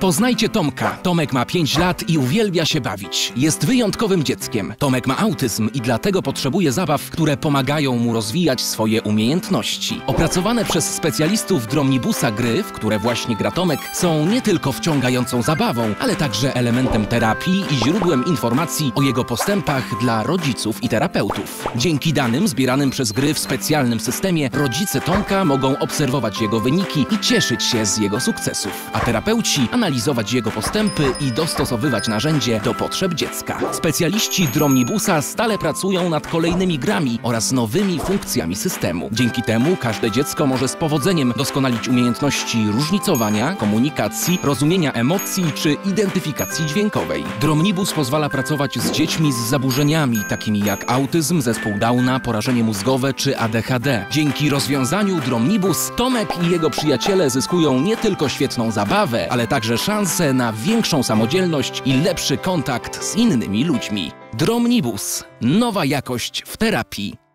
Poznajcie Tomka. Tomek ma 5 lat i uwielbia się bawić. Jest wyjątkowym dzieckiem. Tomek ma autyzm i dlatego potrzebuje zabaw, które pomagają mu rozwijać swoje umiejętności. Opracowane przez specjalistów Dromnibusa gry, w które właśnie gra Tomek, są nie tylko wciągającą zabawą, ale także elementem terapii i źródłem informacji o jego postępach dla rodziców i terapeutów. Dzięki danym zbieranym przez gry w specjalnym systemie, rodzice Tomka mogą obserwować jego wyniki i cieszyć się z jego sukcesów, a terapeuci analizować jego postępy i dostosowywać narzędzie do potrzeb dziecka. Specjaliści Dromnibusa stale pracują nad kolejnymi grami oraz nowymi funkcjami systemu. Dzięki temu każde dziecko może z powodzeniem doskonalić umiejętności różnicowania, komunikacji, rozumienia emocji czy identyfikacji dźwiękowej. Dromnibus pozwala pracować z dziećmi z zaburzeniami, takimi jak autyzm, zespół Downa, porażenie mózgowe czy ADHD. Dzięki rozwiązaniu Dromnibus, Tomek i jego przyjaciele zyskują nie tylko świetną zabawę, ale także szansę na większą samodzielność i lepszy kontakt z innymi ludźmi. Dromnibus. Nowa jakość w terapii.